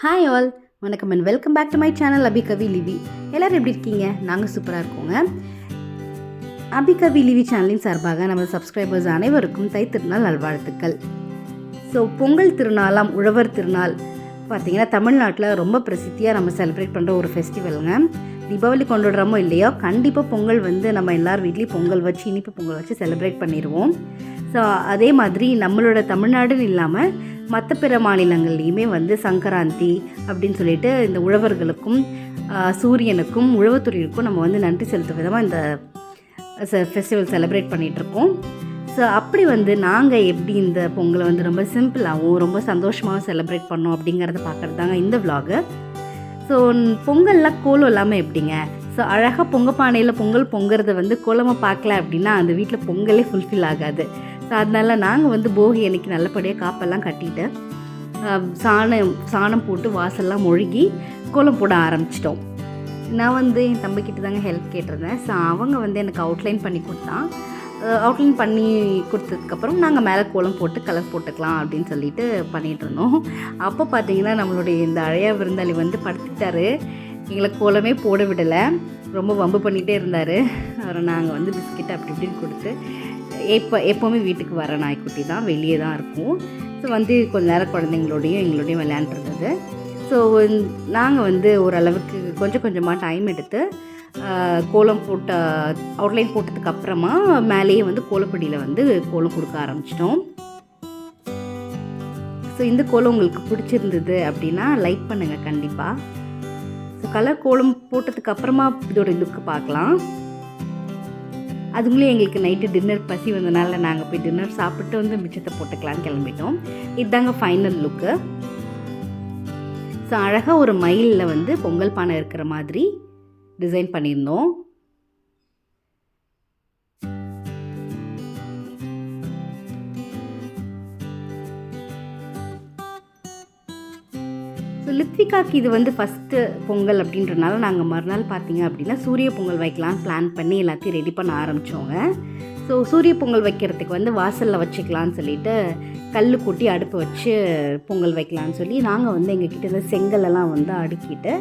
Hi all வணக்கம் and welcome back to my channel Abi Kavi Livi எல்லோரும் எப்படி இருக்கீங்க? நாங்கள் சூப்பராக இருக்கோங்க. அபி கவி லிவி சேனலின் சார்பாக நம்ம சப்ஸ்கிரைபர்ஸ் அனைவருக்கும் தை திருநாள் நல்வாழ்த்துக்கள். ஸோ பொங்கல் திருநாளாம் உழவர் திருநாள் பார்த்தீங்கன்னா தமிழ்நாட்டில் ரொம்ப பிரசித்தியாக நம்ம செலிப்ரேட் பண்ணுற ஒரு ஃபெஸ்டிவலுங்க தீபாவளி கொண்டாடுறோமோ இல்லையோ கண்டிப்பாக பொங்கல் வந்து நம்ம எல்லார் வீட்லேயும் பொங்கல் வச்சு இனிப்பு பொங்கல் வச்சு செலிப்ரேட் பண்ணிடுவோம் ஸோ அதே மாதிரி நம்மளோட தமிழ்நாடுன்னு இல்லாமல் மற்ற பிற மாநிலங்கள்லேயுமே வந்து சங்கராந்தி அப்படின்னு சொல்லிட்டு இந்த உழவர்களுக்கும் சூரியனுக்கும் உழவுத்துறையிற்கும் நம்ம வந்து நன்றி செலுத்தும் விதமாக இந்த ஃபெஸ்டிவல் செலிப்ரேட் பண்ணிகிட்ருக்கோம் ஸோ அப்படி வந்து நாங்கள் எப்படி இந்த பொங்கலை வந்து ரொம்ப சிம்பிளாகவும் ரொம்ப சந்தோஷமாகவும் செலிப்ரேட் பண்ணோம் அப்படிங்கிறத பார்க்குறது தாங்க இந்த விலாகு ஸோ பொங்கல்லாம் கோலம் இல்லாமல் எப்படிங்க? ஸோ அழகாக பொங்க பானையில் பொங்கல் பொங்குறத வந்து கோலமாக பார்க்கல அப்படின்னா அந்த வீட்டில் பொங்கலே ஃபுல்ஃபில் ஆகாது. ஸோ அதனால நாங்கள் வந்து போகி அன்னைக்கு நல்லபடியாக காப்பெல்லாம் கட்டிட்டு சாணம் சாணம் போட்டு வாசல்லாம் மொழுகி கோலம் போட ஆரம்பிச்சிட்டோம். நான் வந்து என் தம்பிக்கிட்ட தாங்க ஹெல்ப் கேட்டிருந்தேன். ஸோ அவங்க வந்து எனக்கு அவுட்லைன் பண்ணி கொடுத்தான். அவுட்லைன் பண்ணி கொடுத்ததுக்கப்புறம் நாங்கள் மேலே கோலம் போட்டு கலர் போட்டுக்கலாம் அப்படின்னு சொல்லிட்டு பண்ணிகிட்டு இருந்தோம். அப்போ பார்த்தீங்கன்னா நம்மளுடைய இந்த அழையா விருந்தாளி வந்து படுத்துட்டாரு. எங்களை கோலமே போட விடலை. ரொம்ப வம்பு பண்ணிகிட்டே இருந்தார். அப்புறம் நாங்கள் வந்து பிஸ்கெட் அப்படி இப்படின்னு கொடுத்து எப்போ எப்போவுமே வீட்டுக்கு வர நாய்க்குட்டி தான் வெளியே தான் இருக்கும். ஸோ வந்து கொஞ்ச நேரம் குழந்தைங்களோடையும் எங்களோடையும் விளையாண்டுருந்தது. ஸோ நாங்கள் வந்து ஓரளவுக்கு கொஞ்சம் கொஞ்சமாக டைம் எடுத்து கோலம் போட்ட அவுட்லைன் போட்டதுக்கு அப்புறமா மேலேயே வந்து கோலப்படியில் வந்து கோலம் கொடுக்க ஆரம்பிச்சிட்டோம். ஸோ இந்த கோலம் உங்களுக்கு பிடிச்சிருந்தது அப்படின்னா லைக் பண்ணுங்கள் கண்டிப்பாக ஸோ கலர் கோலம் போட்டதுக்கு அப்புறமா இதோட லுக்கு பார்க்கலாம். அதுங்களே எங்களுக்கு நைட்டு டின்னர் பசி வந்தனால நாங்கள் போய் டின்னர் சாப்பிட்டு வந்து மிச்சத்தை போட்டுக்கலான்னு கிளம்பிட்டோம். இதுதாங்க ஃபைனல் லுக்கு ஸோ அழகாக ஒரு மயிலில் வந்து பொங்கல் பானை இருக்கிற மாதிரி டிசைன் பண்ணியிருந்தோம். ஸோ லித்விகாக்கு இது வந்து ஃபஸ்ட்டு பொங்கல் அப்படின்றனால நாங்கள் மறுநாள் பார்த்தீங்க அப்படின்னா சூரிய பொங்கல் வைக்கலாம்னு பிளான் பண்ணி எல்லாத்தையும் ரெடி பண்ண ஆரம்பித்தோங்க ஸோ சூரிய பொங்கல் வைக்கிறதுக்கு வந்து வாசலில் வச்சுக்கலான்னு சொல்லிட்டு கல் கூட்டி அடுப்பு வச்சு பொங்கல் வைக்கலான்னு சொல்லி நாங்கள் வந்து எங்ககிட்ட இருந்த செங்கலெல்லாம் வந்து அடுக்கிட்டு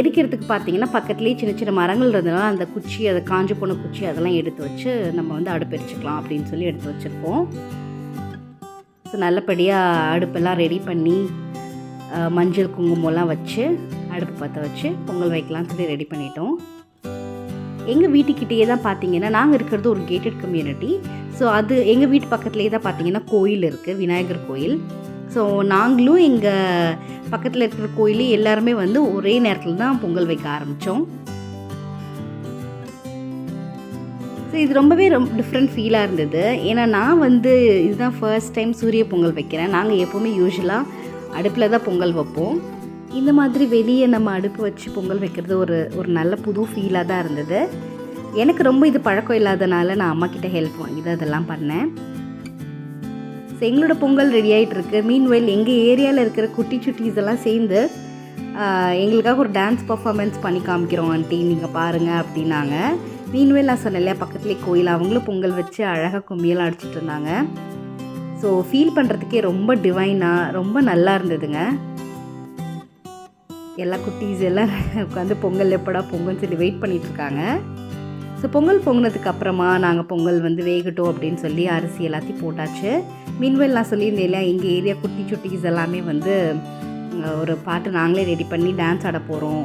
எரிக்கிறதுக்கு பார்த்தீங்கன்னா பக்கத்துலேயே சின்ன சின்ன மரங்கள் இருந்ததுனால அந்த குச்சி அதை காஞ்சி போன குச்சி அதெல்லாம் எடுத்து வச்சு நம்ம வந்து அடுப்பு எரிச்சுக்கலாம் அப்படின்னு சொல்லி எடுத்து வச்சுருக்கோம். ஸோ நல்லபடியாக அடுப்பெல்லாம் ரெடி பண்ணி மஞ்சள் குங்குமம்லாம் வச்சு அடுப்பு பற்ற வச்சு பொங்கல் வைக்கலாம்னு சொல்லி ரெடி பண்ணிட்டோம். எங்கள் வீட்டுக்கிட்டேயே தான் பார்த்தீங்கன்னா நாங்கள் இருக்கிறது ஒரு கேட்டட் கம்யூனிட்டி ஸோ அது எங்கள் வீட்டு பக்கத்துலேயே தான் பார்த்தீங்கன்னா கோயில் இருக்குது விநாயகர் கோயில். ஸோ நாங்களும் எங்கள் பக்கத்தில் இருக்கிற கோயில் எல்லாருமே வந்து ஒரே நேரத்தில் தான் பொங்கல் வைக்க ஆரம்பித்தோம் ஸோ இது ரொம்பவே ரொம்ப டிஃப்ரெண்ட் ஃபீலாக இருந்தது. ஏன்னா நான் வந்து இதுதான் ஃபர்ஸ்ட் டைம் சூரிய பொங்கல் வைக்கிறேன். நாங்கள் எப்போவுமே யூஸ்வலாக அடுப்பில் தான் பொங்கல் வைப்போம். இந்த மாதிரி வெளியே நம்ம அடுப்பு வச்சு பொங்கல் வைக்கிறது ஒரு ஒரு நல்ல புது ஃபீலாக தான் இருந்தது. எனக்கு ரொம்ப இது பழக்கம் இல்லாதனால நான் அம்மாக்கிட்ட ஹெல்ப் வாங்கி தான் இதெல்லாம் பண்ணேன். ஸோ எங்களோட பொங்கல் ரெடி ஆகிட்டு இருக்கு. மீன்வெல் எங்கள் ஏரியாவில் இருக்கிற குட்டி சுட்டீஸ் எல்லாம் சேர்ந்து எங்களுக்காக ஒரு டான்ஸ் பர்ஃபார்மன்ஸ் பண்ணி காமிக்கிறோம். ஆண்டி நீங்கள் பாருங்கள் அப்படின்னாங்க. மீன்வெல் நான் சொன்னேன் இல்லையா பக்கத்துலேயே கோயில் அவங்களும் பொங்கல் வச்சு அழகாக கும்மியெல்லாம் அடிச்சிட்டு இருந்தாங்க. ஸோ ஃபீல் பண்ணுறதுக்கே ரொம்ப டிவைனாக ரொம்ப நல்லா இருந்ததுங்க. எல்லா குட்டீஸ் எல்லாம் உட்காந்து பொங்கல் எப்படா பொங்கல்னு சொல்லி வெயிட் பண்ணிகிட்ருக்காங்க ஸோ பொங்கல் பொங்கினதுக்கு அப்புறமா நாங்கள் பொங்கல் வந்து வேகட்டும் அப்படின்னு சொல்லி அரிசி எல்லாத்தையும் போட்டாச்சு. மீன்வெல் நான் சொல்லியிருந்தேன் இல்லையா எங்கள் ஏரியா குட்டி சுட்டிஸ் எல்லாமே வந்து ஒரு பாட்டு நாங்களே ரெடி பண்ணி டான்ஸ் ஆட போகிறோம்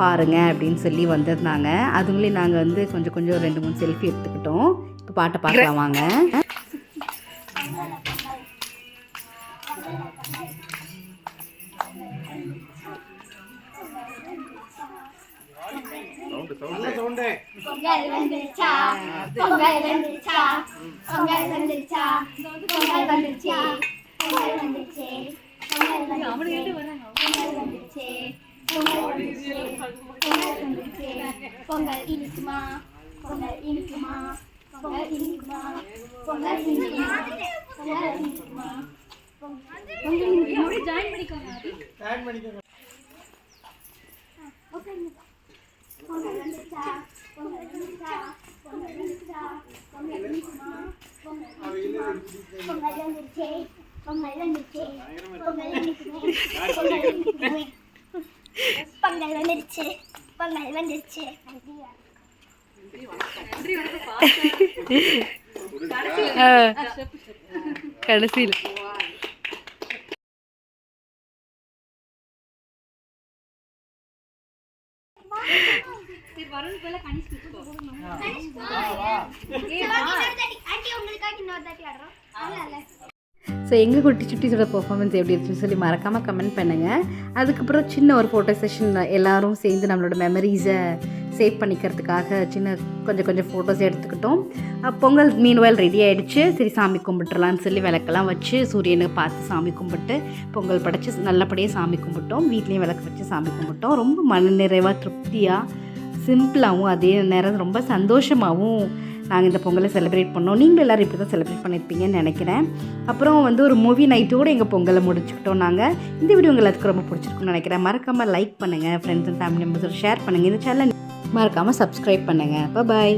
பாருங்க அப்படின்னு சொல்லி வந்திருந்தாங்க. அதுங்களே நாங்கள் வந்து கொஞ்சம் கொஞ்சம் ரெண்டு மூணு செல்ஃபி எடுத்துக்கிட்டோம். இப்போ பாட்டை பார்க்கலாம் வாங்க பொங்கல் வந்துருச்சா? பொங்கல் வந்துருச்சா? பொங்கல் வந்துருச்சா? பொங்கல் வந்துருச்சு? பொங்கல் வந்துருச்சு? பொங்கல் வந்துருச்சு? பொங்கல் வந்துருச்சு? பொங்கல் வந்துருச்சு? பொங்கல் வந்துருச்சு? பொங்கல் இனிக்குமா? பொங்கல் இனிக்குமா? பொங்கல் இனிக்குமா? பொங்கல் இனிக்குமா? பொங்கல் இனிக்குமா? பொங்கல் இனிக்குமா ஜாயின் பண்ணிக்கோங்க பொங்கல் வந்துருச்சு பொங்கல் ஆண்டி உங்களுக்காக இன்னொரு தாட்டி ஆடுறோம். அல்ல ஸோ எங்கள் குட்டி சுட்டிஸோட பெர்ஃபார்மன்ஸ் எப்படி இருக்குன்னு சொல்லி மறக்காமல் கமெண்ட் பண்ணுங்கள் அதுக்கப்புறம் சின்ன ஒரு ஃபோட்டோ செஷன் எல்லாரும் சேர்ந்து நம்மளோட மெமரிஸை சேவ் பண்ணிக்கிறதுக்காக சின்ன கொஞ்சம் கொஞ்சம் ஃபோட்டோஸ் எடுத்துக்கிட்டோம். அஹ் பொங்கல் மீன்வாயில் ரெடி ஆகிடுச்சு சரி சாமி கும்பிட்டுறலான்னு சொல்லி விளக்கெல்லாம் வச்சு சூரியனை பார்த்து சாமி கும்பிட்டு பொங்கல் படைச்சு நல்லபடியாக சாமி கும்பிட்டோம். வீட்லேயும் விளக்கு வச்சு சாமி கும்பிட்டோம். ரொம்ப மனநிறைவாக திருப்தியாக சிம்பிளாகவும் அதே நேரம் ரொம்ப சந்தோஷமாகவும் நாங்கள் இந்த பொங்கலை செலிப்ரேட் பண்ணோம். நீங்களும் எல்லோரும் இப்படி தான் செலிப்ரேட் பண்ணியிருப்பீங்கன்னு நினைக்கிறேன். அப்புறம் வந்து ஒரு மூவி நைட்டோடு எங்கள் பொங்கலை முடிச்சுக்கிட்டோம் நாங்கள் இந்த வீடியோ உங்கள் எல்லாத்துக்கும் ரொம்ப பிடிச்சிருக்குன்னு நினைக்கிறேன். மறக்காமல் லைக் பண்ணுங்கள் ஃப்ரெண்ட்ஸ் அண்ட் ஃபேமிலி மெம்பர்ஸோட ஷேர் பண்ணுங்கள் இந்த சேனலை மறக்காமல் சப்ஸ்கிரைப் பண்ணுங்கள் பாய்